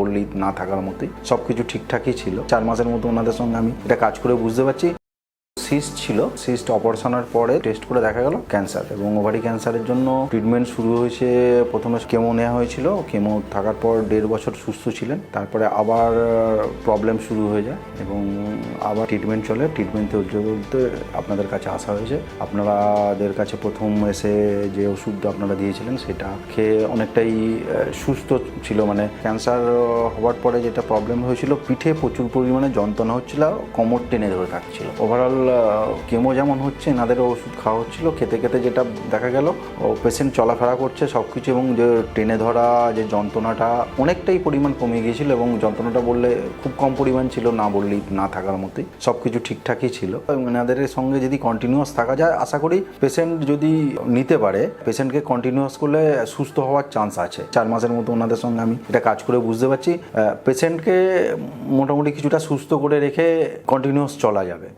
বললেই না থাকার মতোই। সবকিছু ঠিকঠাকই ছিল। চার মাসের মতো ওনাদের সঙ্গে আমি এটা কাজ করে বুঝতে পারছি। সিস্ট ছিল সিস্ট অপারেশনের পরে টেস্ট করে দেখা গেল ক্যান্সার এবং ওভারি ক্যান্সারের জন্য ট্রিটমেন্ট শুরু হয়েছে, প্রথমে কেমো নেওয়া হয়েছিল কেমো থাকার পর দেড় বছর সুস্থ ছিলেন, তারপরে আবার প্রবলেম শুরু হয়ে যায় এবং আবার ট্রিটমেন্ট চলে। ট্রিটমেন্ট চলতে চলতে আপনাদের কাছে আসা হয়েছে। আপনাদের কাছে প্রথম এসে যে ওষুধটা আপনারা দিয়েছিলেন সেটা খেয়ে অনেকটাই সুস্থ ছিল। মানে ক্যান্সার হওয়ার পরে যেটা প্রবলেম হয়েছিল, পিঠে প্রচুর পরিমাণে যন্ত্রণা হচ্ছিল, কোমর টেনে ধরে থাকছিল ওভারঅল কেমো যেমন হচ্ছে, এনাদেরও ওষুধ খাওয়া হচ্ছিল, খেতে খেতে যেটা দেখা গেল, ও পেশেন্ট চলাফেরা করছে সব কিছু এবং যে টেনে ধরা, যে যন্ত্রণাটা অনেকটাই পরিমাণ কমে গিয়েছিল এবং যন্ত্রণাটা বললে খুব কম পরিমাণ ছিল না বললেই না থাকার মতোই সব কিছু ঠিকঠাকই ছিল। এবং এনাদের সঙ্গে যদি কন্টিনিউয়াস থাকা যায়, আশা করি পেশেন্ট যদি নিতে পারে পেশেন্টকে কন্টিনিউয়াস করলে সুস্থ হওয়ার চান্স আছে। চার মাসের মতো ওনাদের সঙ্গে আমি এটা কাজ করে বুঝতে পারছি পেশেন্টকে মোটামুটি কিছুটা সুস্থ করে রেখে কন্টিনিউয়াস চলা যাবে।